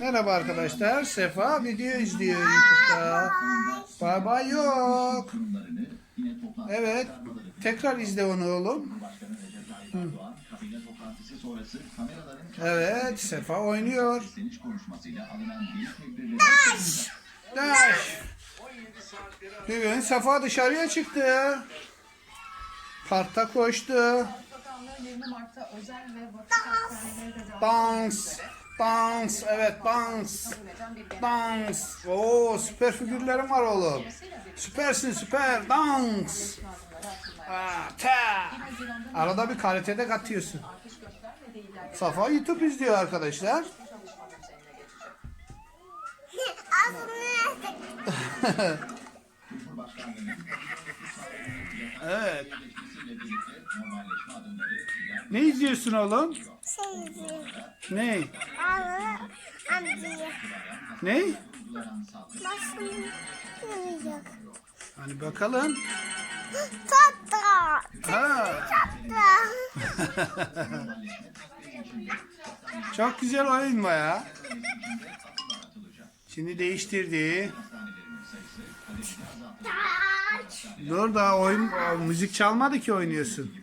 Merhaba arkadaşlar. Sefa video izliyor YouTube'da. Bay yok. Evet. Tekrar izle onu oğlum. Evet. Sefa oynuyor. Daş. Bugün Sefa dışarıya çıktı. Parkta koştu. Bakanlığı 20 Mart'ta özel ve vakıf hastaneleri de dahil Dans. Dans. Evet dans. Dans. Oo süper figürlerim var oğlum. Süpersin süper. Dans. Aa, ta. Arada bir kalitede katıyorsun. Safa YouTube izliyor arkadaşlar. geçecek. Evet. Ne izliyorsun oğlum? Sevgi. Ne? Ağlı amcayı. Ne? Nasıl yanacak? Hani bakalım. Tatlı. Ha. Tatlı. Çok güzel oyun baya. Şimdi değiştirdi. Dur daha oyun müzik çalmadı ki oynuyorsun.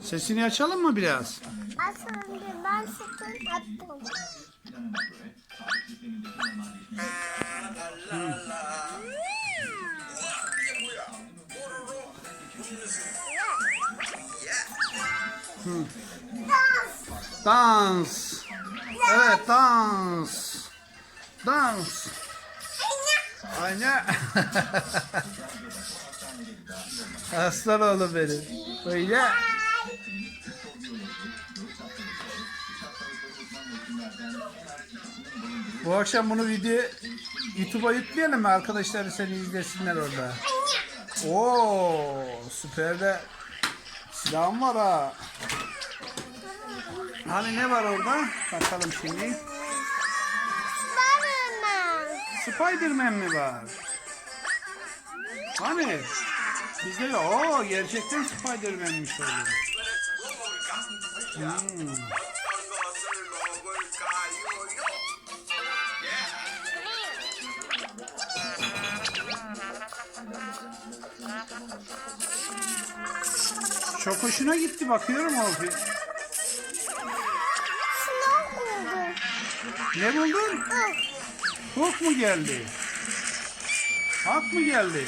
Sesini açalım mı biraz? Aslında ben sütün attım. Dans. Evet dans. Dans. Anne. Aslan oğlum benim. Böyle. Bu akşam bunu video YouTube'a yükleyelim mi? Arkadaşlar seni izlesinler orada. Oo, süper de silahım var ha. Hani ne var orada? Bakalım şimdi. Spiderman mi var? Hani? Bizde de o gerçekten Spiderman'miş oğlum. Hmm. Çok hoşuna gitti bakıyorum oldu. Ne buldun? Hulk mu geldi? Hulk mı geldi?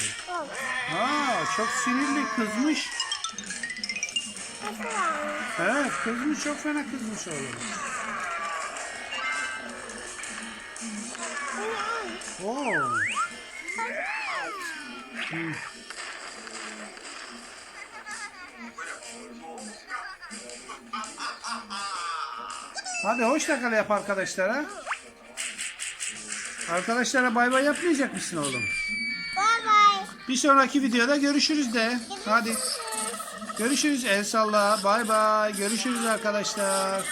Ha, çok sinirli kızmış. Evet kızmış çok fena kızmış oğlum. Oo. Hadi hoşça kal yap arkadaşlara. Arkadaşlara bay bay yapmayacak mısın oğlum? Bye bye. Bir sonraki videoda görüşürüz de. Hadi. Görüşürüz el salla. Bay bay. Görüşürüz arkadaşlar.